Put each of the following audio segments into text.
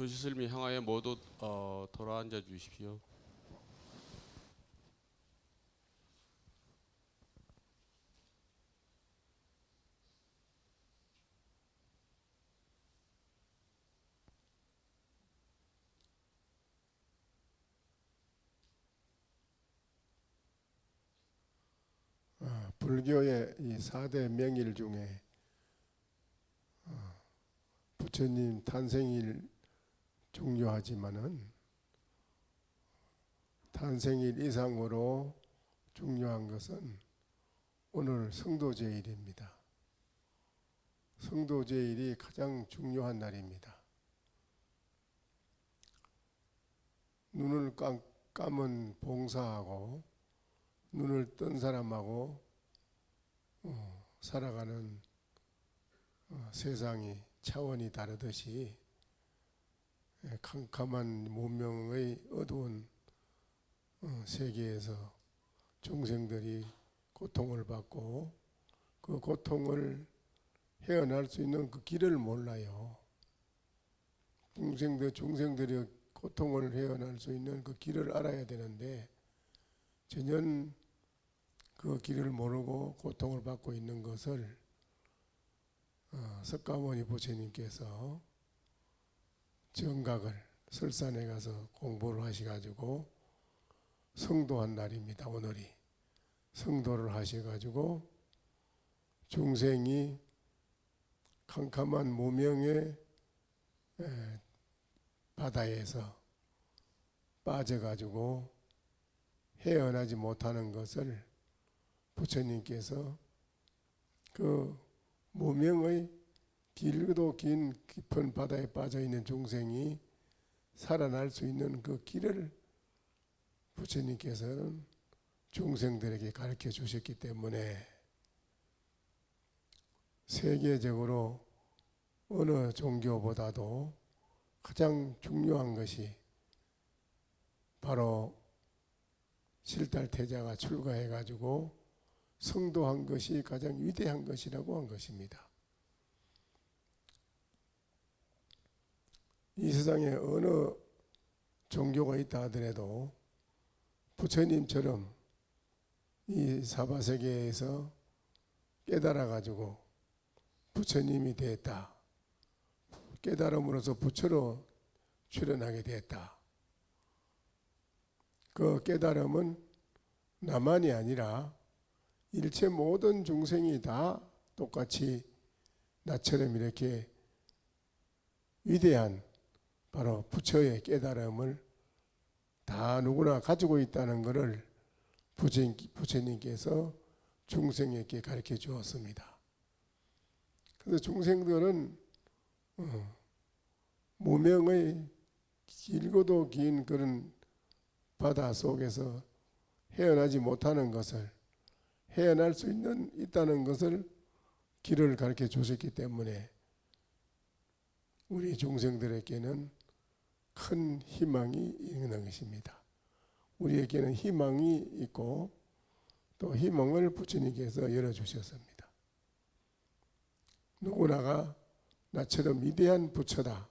조시슬미 향하여 모두 어, 돌아앉아 주십시오. 어, 불교의 이 4대 명일 중에 어, 부처님 탄생일 중요하지만은 탄생일 이상으로 중요한 것은 오늘 성도제일입니다. 성도제일이 가장 중요한 날입니다. 눈을 깜, 감은 봉사하고 눈을 뜬 사람하고 어, 살아가는 어, 세상이 차원이 다르듯이 예, 캄캄한 문명의 어두운 어, 세계에서 중생들이 고통을 받고 그 고통을 헤어날 수 있는 그 길을 몰라요. 중생들 중생들이 고통을 헤어날 수 있는 그 길을 알아야 되는데 전혀 그 길을 모르고 고통을 받고 있는 것을 어, 석가모니 부처님께서 정각을 설산에 가서 공부를 하셔가지고 성도한 날입니다. 오늘이 성도를 하셔가지고 중생이 캄캄한 무명의 에, 바다에서 빠져가지고 헤어나지 못하는 것을 부처님께서 그 무명의 길도 긴 깊은 바다에 빠져 있는 중생이 살아날 수 있는 그 길을 부처님께서는 중생들에게 가르쳐 주셨기 때문에 세계적으로 어느 종교보다도 가장 중요한 것이 바로 실달태자가 출가해 가지고 성도한 것이 가장 위대한 것이라고 한 것입니다. 이 세상에 어느 종교가 있다 하더라도 부처님처럼 이 사바 세계에서 깨달아 가지고 부처님이 됐다. 깨달음으로써 부처로 출현하게 됐다. 그 깨달음은 나만이 아니라 일체 모든 중생이 다 똑같이 나처럼 이렇게 위대한 바로 부처의 깨달음을 다 누구나 가지고 있다는 것을 부처님께서 중생에게 가르쳐 주었습니다. 그래서 중생들은 어, 무명의 길고도 긴 그런 바다 속에서 헤어나지 못하는 것을 헤어날 수 있는 있다는 것을 길을 가르쳐 주셨기 때문에 우리 중생들에게는 큰 희망이 있는 것입니다. 우리에게는 희망이 있고 또 희망을 부처님께서 열어 주셨습니다. 누구나가 나처럼 위대한 부처다.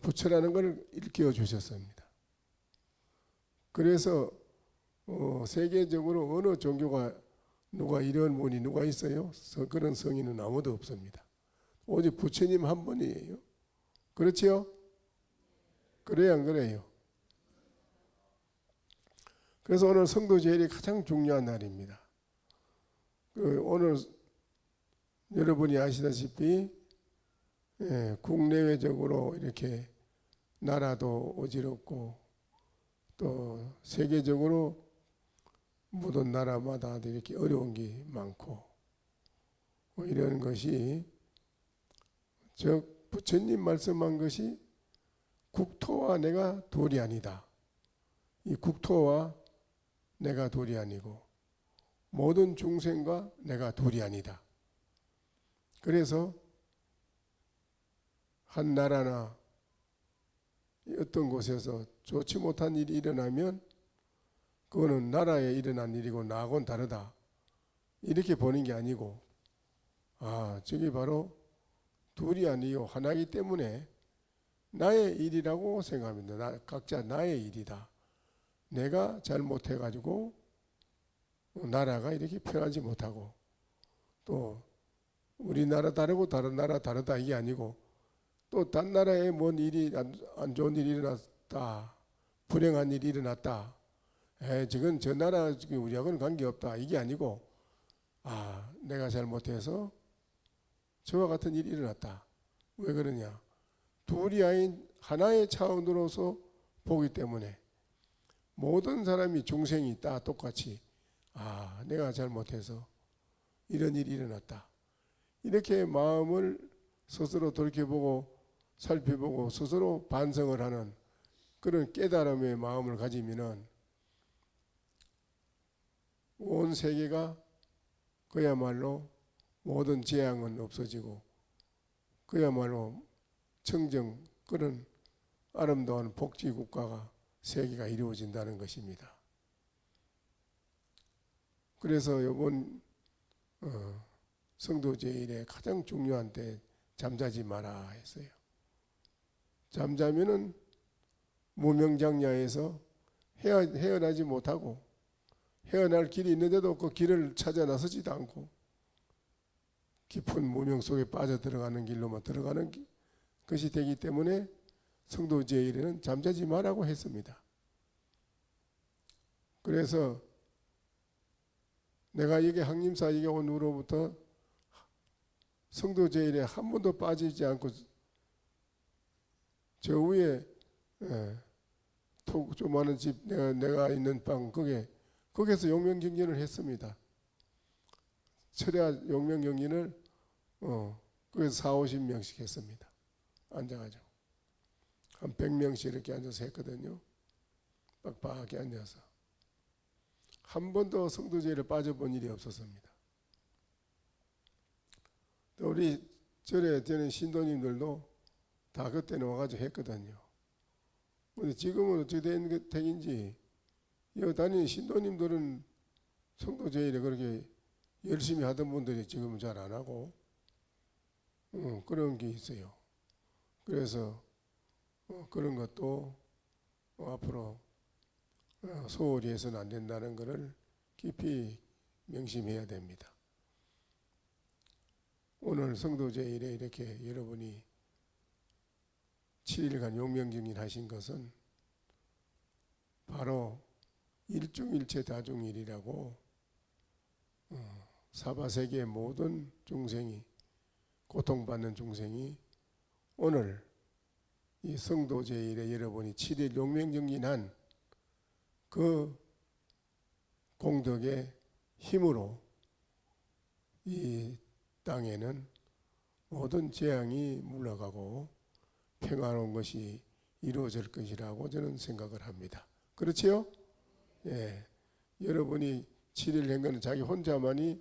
부처라는 걸 일깨워 주셨습니다. 그래서 어, 세계적으로 어느 종교가 누가 이런 분이 누가 있어요? 그런 성인은 아무도 없습니다. 오직 부처님 한 분이에요. 그렇지요? 그래야 안 그래요? 그래서 오늘 성도 제일이 가장 중요한 날입니다. 그 오늘 여러분이 아시다시피 예, 국내외적으로 이렇게 나라도 어지럽고 또 세계적으로 모든 나라마다 이렇게 어려운 게 많고 뭐 이런 것이 즉 부처님 말씀한 것이 국토와 내가 돌이 아니다. 이 국토와 내가 돌이 아니고 모든 중생과 내가 돌이 아니다. 그래서 한 나라나 어떤 곳에서 좋지 못한 일이 일어나면 그거는 나라에 일어난 일이고 나하고는 다르다. 이렇게 보는 게 아니고 아 저게 바로 둘이 아니요 하나이기 때문에 나의 일이라고 생각합니다. 나, 각자 나의 일이다. 내가 잘못해가지고 나라가 이렇게 편하지 못하고 또 우리나라 다르고 다른 나라 다르다 이게 아니고 또 딴 나라에 뭔 일이 안, 안 좋은 일이 일어났다. 불행한 일이 일어났다. 에 지금 저 나라 우리하고는 관계없다. 이게 아니고 아 내가 잘못해서 저와 같은 일이 일어났다. 왜 그러냐 둘이 아닌 하나의 차원으로서 보기 때문에 모든 사람이 중생이 있다 똑같이. 아 내가 잘못해서 이런 일이 일어났다. 이렇게 마음을 스스로 돌이켜보고 살펴보고 스스로 반성을 하는 그런 깨달음의 마음을 가지면은 온 세계가 그야말로 모든 재앙은 없어지고 그야말로 청정 그런 아름다운 복지 국가가 세계가 이루어진다는 것입니다. 그래서 이번 어, 성도 제일의 가장 중요한 때 잠자지 마라 했어요. 잠자면은 무명장야에서 헤어, 헤어나지 못하고 헤어날 길이 있는데도 그 길을 찾아 나서지도 않고 깊은 무명 속에 빠져 들어가는 길로만 들어가는 기- 것이 되기 때문에 성도 제 일에는 잠자지 마라고 했습니다. 그래서 내가 여기 항림사 여기 온 후로부터 성도 제 일에 한 번도 빠지지 않고 저 위에 예, 톡 조그마한 집 내가 내가 있는 방 거기에 거기서 용명 경진을 했습니다. 철야 용명 경진을 어 거기서 4, 50명씩 했습니다. 앉아가지고 한 100명씩 이렇게 앉아서 했거든요. 빡빡하게 앉아서 한 번도 성도제를 빠져본 일이 없었습니다. 또 우리 절에 되는 신도님들도 다 그때는 와가지고 했거든요. 근데 지금은 어떻게 된 여기 다니는 신도님들은 성도 제일에 그렇게 열심히 하던 분들이 지금은 잘 안 하고 어, 그런 게 있어요. 그래서 어, 그런 것도 어, 앞으로 어, 소홀히 해서는 안 된다는 것을 깊이 명심해야 됩니다. 오늘 성도 제일에 이렇게 여러분이 7일간 용명증인 하신 것은 바로 일중일체 다중일이라고 어, 사바세계의 모든 중생이 고통받는 중생이 오늘 이 성도 제일에 여러분이 7일 용명증인한 그 공덕의 힘으로 이 땅에는 모든 재앙이 물러가고 평화로운 것이 이루어질 것이라고 저는 생각을 합니다. 그렇지요? 예. 여러분이 7일 한 거는 자기 혼자만이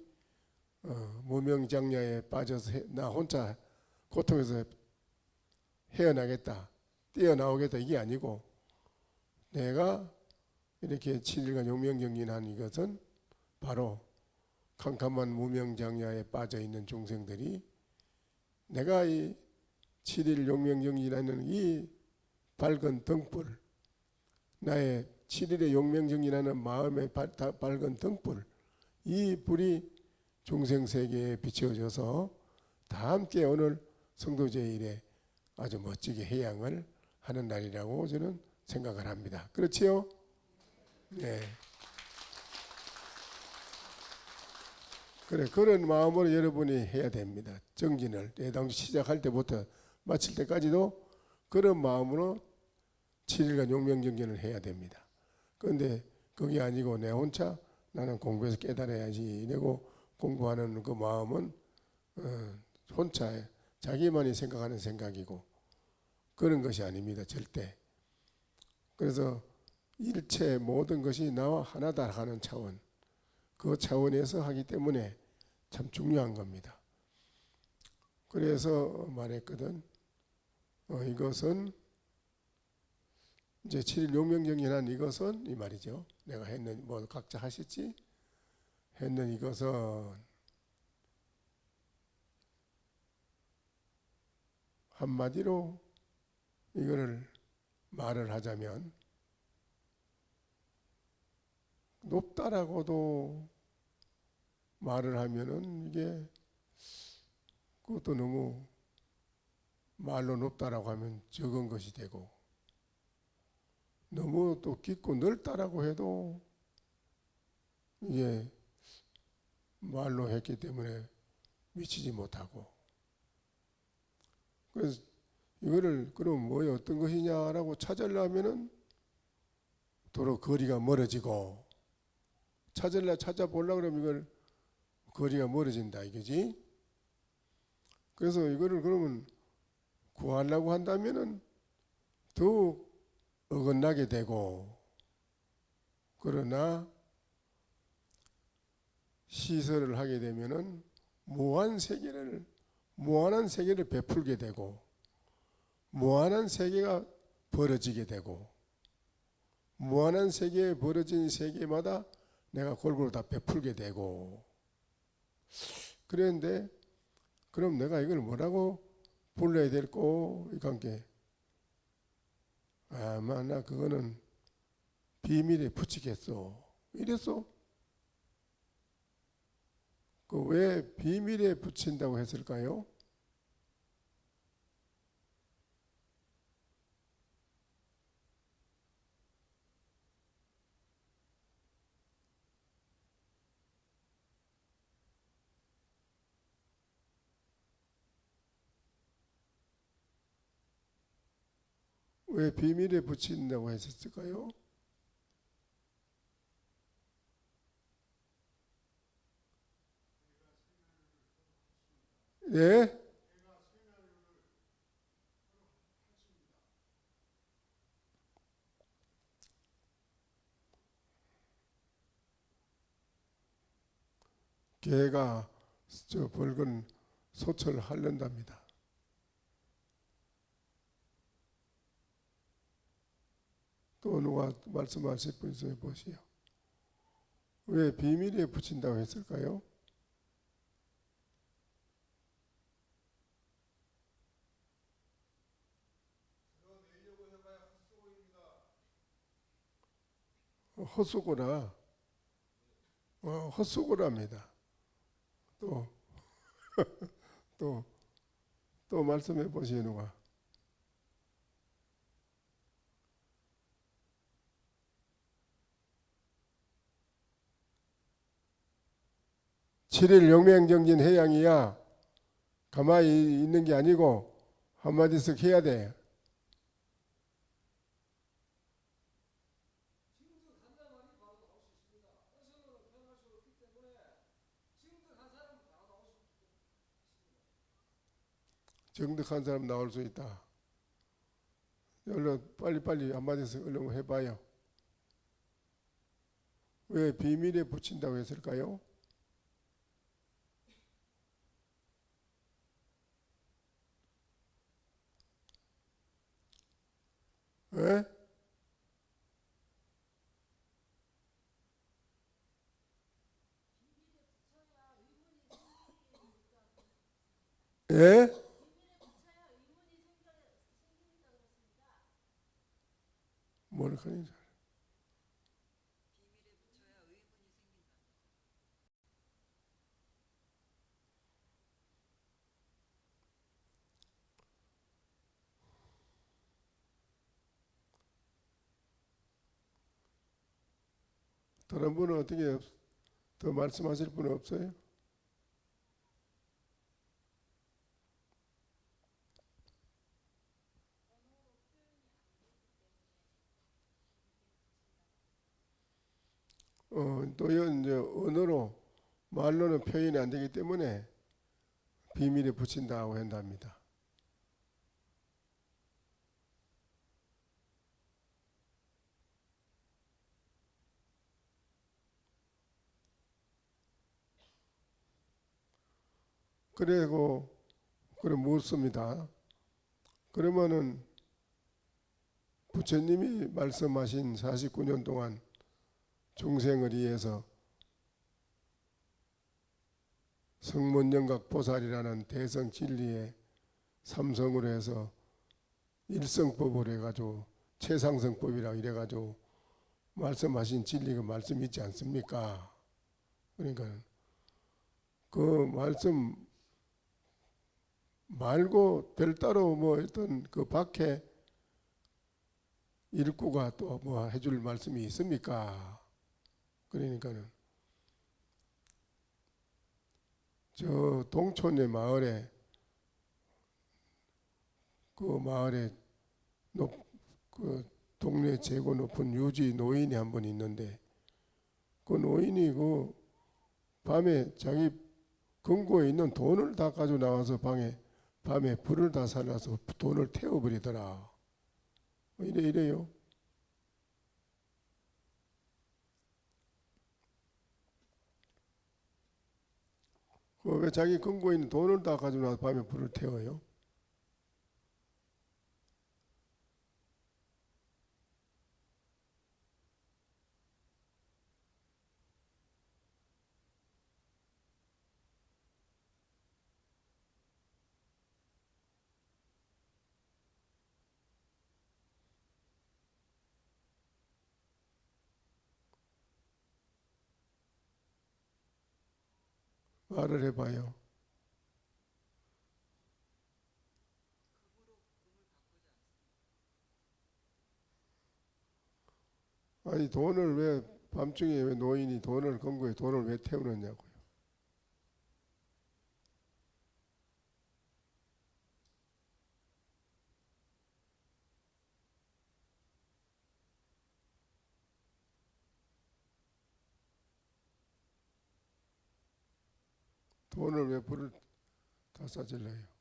어, 무명장냐에 빠져서 해- 나 혼자 고통에서 헤어나겠다, 뛰어나오겠다 이게 아니고 내가 이렇게 7일간 용명정진한 이것은 바로 캄캄한 무명장야에 빠져 있는 중생들이 내가 이 7일 용명정진하는 이 밝은 등불 나의 7일의 용명정진하는 마음의 밝은 등불 이 불이 중생 세계에 비춰져서 다 함께 오늘 성도제 일에 아주 멋지게 해양을 하는 날이라고 저는 생각을 합니다. 그렇지요? 네. 그래 그런 마음으로 여러분이 해야 됩니다. 정진을 예당주 시작할 때부터 마칠 때까지도 그런 마음으로 7일간 용명정진을 해야 됩니다. 그런데 그게 아니고 내 혼자 나는 공부해서 깨달아야지 이러고 공부하는 그 마음은 어, 혼자 자기만이 생각하는 생각이고 그런 것이 아닙니다. 절대. 그래서 일체 모든 것이 나와 하나다 하는 차원 그 차원에서 하기 때문에 참 중요한 겁니다. 그래서 말했거든. 어, 이것은 이제 7일 용명정연한 이것은 이 말이죠. 내가 했는 뭐 각자 하셨지? 했는 이것은 한마디로 이거를 말을 하자면 높다라고도 말을 하면은 이게 그것도 너무 말로 높다라고 하면 적은 것이 되고 너무 또 깊고 넓다라고 해도 이게 말로 했기 때문에 미치지 못하고 그래서 이거를 그럼 뭐에 어떤 것이냐라고 찾으려면은 도로 거리가 멀어지고 찾을라 찾아보려 그러면 이걸 거리가 멀어진다 이거지. 그래서 이거를 그러면 구하려고 한다면은 더욱 어긋나게 되고 그러나 시설을 하게 되면은 무한 세계를 무한한 세계를 베풀게 되고 무한한 세계가 벌어지게 되고 무한한 세계에 벌어진 세계마다 내가 골고루 다 베풀게 되고. 그랬는데 그럼 내가 이걸 뭐라고 불러야 될꼬? 이 관계. 아마 나 그거는 비밀에 붙이겠어. 이랬어. 그 왜 비밀에 붙인다고 했을까요? 왜 비밀에 붙인다고 했었을까요? 예? 개가 저 붉은 소철을 하른답니다. 또 누가 말씀하실 분 있어요? 보시오. 왜 비밀에 붙인다고 했을까요? 헛수고라. 어, 헛수고랍니다. 또, 또, 또 말씀해 보시오, 누가. 칠일 용맹정진 해양이야 가만히 있는 게 아니고 한마디씩 해야 돼. 정득한 사람 나올 수 있다. 얼른 빨리빨리 한마디씩 얼른 해봐요. 왜 비밀에 붙인다고 했을까요? 왜? 예? 뭘 하니? 다른 분은 어떻게 없- 더 말씀하실 분은 없어요? 어, 또 이제 언어로 말로는 표현이 안 되기 때문에 비밀에 붙인다고 한답니다. 그리고 그래 묻습니다. 그러면은 부처님이 말씀하신 49년 동안 중생을 위해서 성문영각 보살이라는 대성 진리의 삼성으로 해서 일성법을 해가지고 최상승법이라고 이래가지고 말씀하신 진리가 말씀 있지 않습니까? 그러니까 그 말씀 말고 별따로 뭐 어떤 그 밖에 일구가 또 뭐 해줄 말씀이 있습니까? 그러니까는 저 동촌의 마을에 그 마을에 높, 그 동네 재고 높은 유지 노인이 한 분 있는데 그 노인이 그 밤에 자기 금고에 있는 돈을 다 가지고 나와서 방에 밤에 불을 다 살라서 돈을 태워버리더라. 이래 이래요. 그왜 자기 금고에 있는 돈을 다 가지고 나와서 밤에 불을 태워요? 말을 해봐요. 아니 돈을 왜 밤중에 왜 노인이 돈을 금고에 돈을 왜 태우느냐고요. 돈을 왜 불을 다 싸질러요?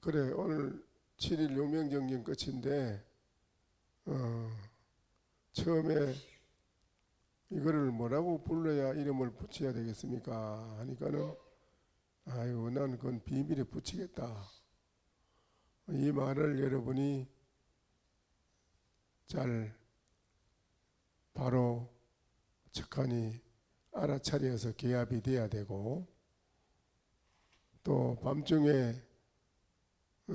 그래 오늘 7일 용명정진 끝인데 어, 처음에 이거를 뭐라고 불러야 이름을 붙여야 되겠습니까? 하니까는 아유 나는 그건 비밀에 붙이겠다. 이 말을 여러분이 잘 바로 착하니 알아차려서 개합이 돼야 되고 또 밤중에 어,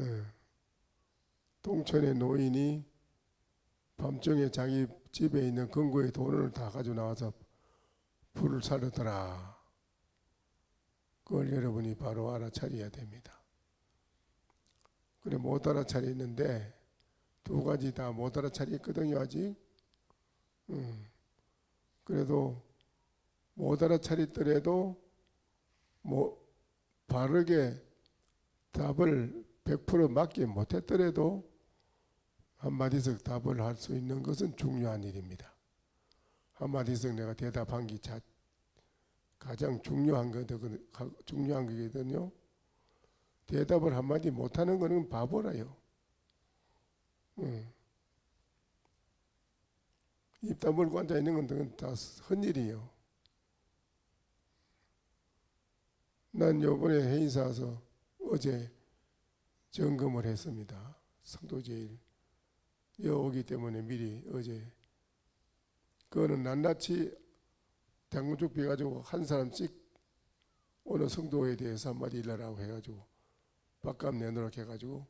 동천의 노인이 밤중에 자기 집에 있는 금고의 돈을 다 가지고 나와서 불을 사르더라. 그걸 여러분이 바로 알아차려야 됩니다. 그래 못 알아차리는데 두 가지 다 못 알아차렸거든요 아직. 음. 그래도 못 알아차렸더라도 뭐 바르게 답을 100% 맞게 못했더라도 한마디씩 답을 할 수 있는 것은 중요한 일입니다. 한마디씩 내가 대답한 게 자, 가장 중요한 중요한 거거든요. 대답을 한마디 못하는 거는 바보라요. 응. 입 다물고 앉아 있는 건 다 헛일이에요. 난 요번에 회의사 와서 어제 점검을 했습니다. 성도제일 여오기 때문에 미리 어제 그거는 낱낱이 당구죽 비가지고 한 사람씩 어느 성도에 대해서 한마디 일러라고 해가지고 밥값 내놓으라고 해가지고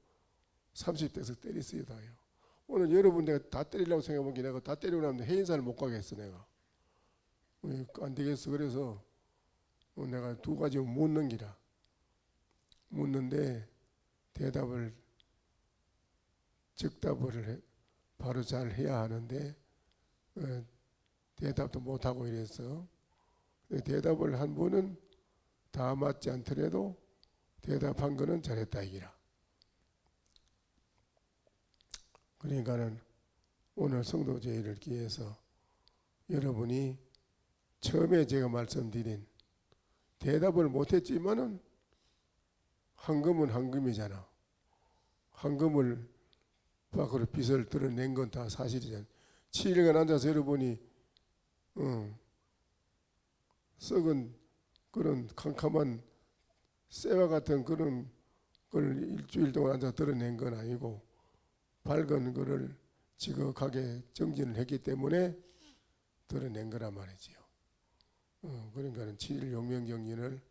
30대에서 때렸어요 다요. 오늘 여러분 내가 다 때리려고 생각해본 게 내가 다 때리고 나면 해인사를 못 가겠어 내가. 어, 안 되겠어 그래서 어, 내가 두 가지 묻는 기라. 묻는데 대답을 즉답을 해, 바로 잘 해야 하는데 어, 대답도 못하고 이래서 대답을 한 분은 다 맞지 않더라도 대답한 거는 잘했다 이기라. 그러니까는 오늘 성도 제의를 기해서 여러분이 처음에 제가 말씀드린 대답을 못했지만은 황금은 황금이잖아. 황금을 밖으로 빛을 드러낸 건 다 사실이잖아. 7일간 앉아서 여러분이 어, 썩은 그런 캄캄한 쇠와 같은 그런 걸 일주일 동안 앉아 드러낸 건 아니고 밝은 거를 지극하게 정진을 했기 때문에 드러낸 거란 말이지요. 어, 그러니까는 7일 용명경진을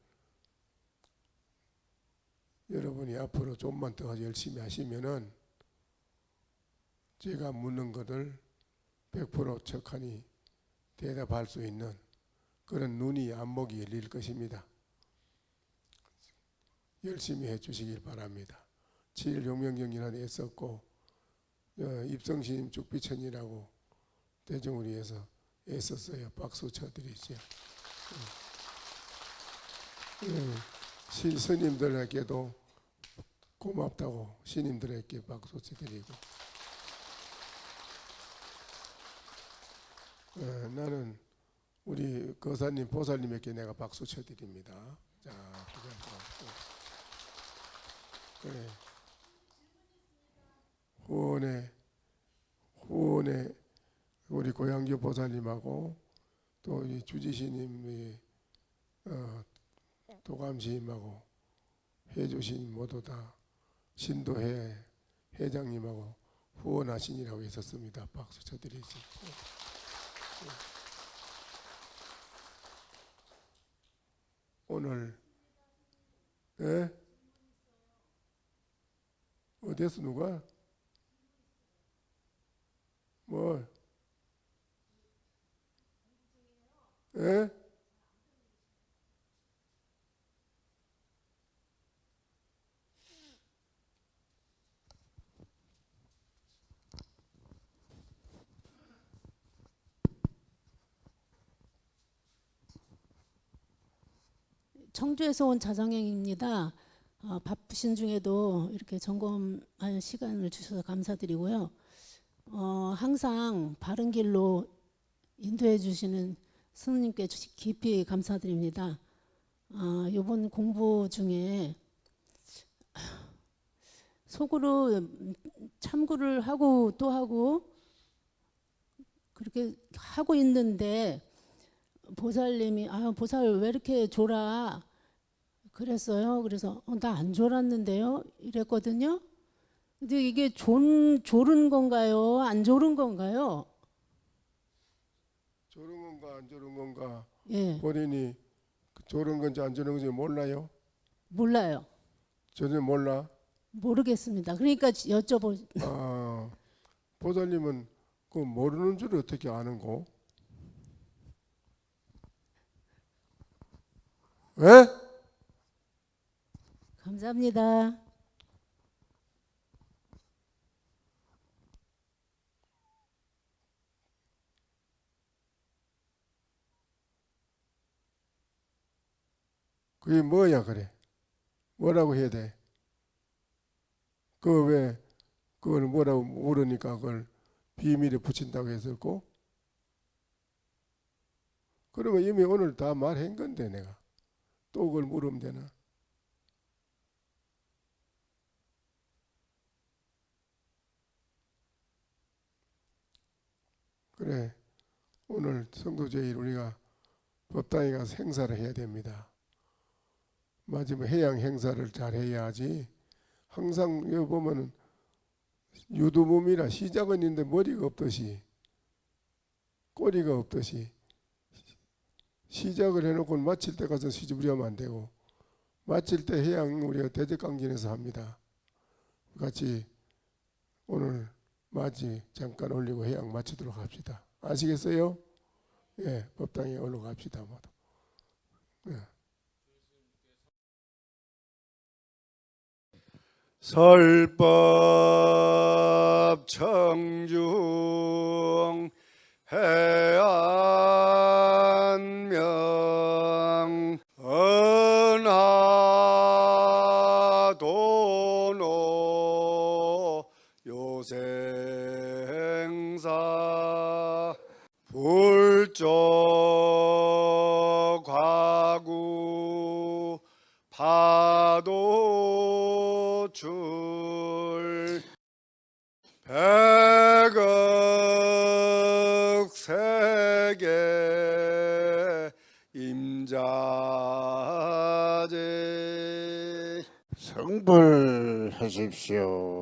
여러분이 앞으로 좀만 더 열심히 하시면은 제가 묻는 것을 100% 척하니 대답할 수 있는 그런 눈이 안목이 열릴 것입니다. 열심히 해주시길 바랍니다. 7일 용명경진은 애썼고 어, 입성신임 죽비천이라고 대중을 위해서 애썼어요. 박수 쳐드리죠. 예, 신 스님들에게도 고맙다고 신님들에게 박수 쳐드리고 예, 나는 우리 거사님 보살님에게 내가 박수 쳐드립니다. 자. 그래. 후원에 후원에 우리 고양교 보살님하고 또 우리 주지시님이 어, 도감시님하고 해주신 모두 다 신도회 회장님하고 후원하신이라고 있었습니다. 박수 쳐드리지. 오늘 예? 어디서 누가 뭐 예? 청주에서 온 자정영입니다. 어, 바쁘신 중에도 이렇게 점검할 시간을 주셔서 감사드리고요. 어, 항상 바른 길로 인도해 주시는 스님께 주- 깊이 감사드립니다. 아, 이번 공부 중에 속으로 참고를 하고 또 하고 그렇게 하고 있는데 보살님이 아 보살 왜 이렇게 졸아 그랬어요. 그래서 어, 나안 졸았는데요. 이랬거든요. 근데 이게 졸 졸은 건가요? 안 졸은 건가요? 저런 건가 안 저런 건가 예, 본인이 저런 건지 안 저런 건지 몰라요? 몰라요. 전혀 몰라. 모르겠습니다. 그러니까 여쭤보 아, 보살님은 그 모르는 줄 어떻게 아는 거? 왜? 감사합니다. 그게 뭐야 그래? 뭐라고 해야 돼? 그왜 그걸 뭐라고 물으니까 그걸 비밀에 붙인다고 했었고? 그러면 이미 오늘 다 말한 건데 내가 또 그걸 물으면 되나? 그래 오늘 성도제일 우리가 법당에 가서 행사를 해야 됩니다. 마지막 해양 행사를 잘 해야지. 항상 여기 보면은 유두몸이라 시작은 있는데 머리가 없듯이 꼬리가 없듯이 시작을 해놓고 마칠 때 가서 시집으려면 안 되고 마칠 때 해양 우리가 대적강진에서 합니다. 같이 오늘 맞이 잠깐 올리고 해양 마치도록 합시다. 아시겠어요? 예, 법당에 올라갑시다 모두. 예. 설법 청중 해안명 就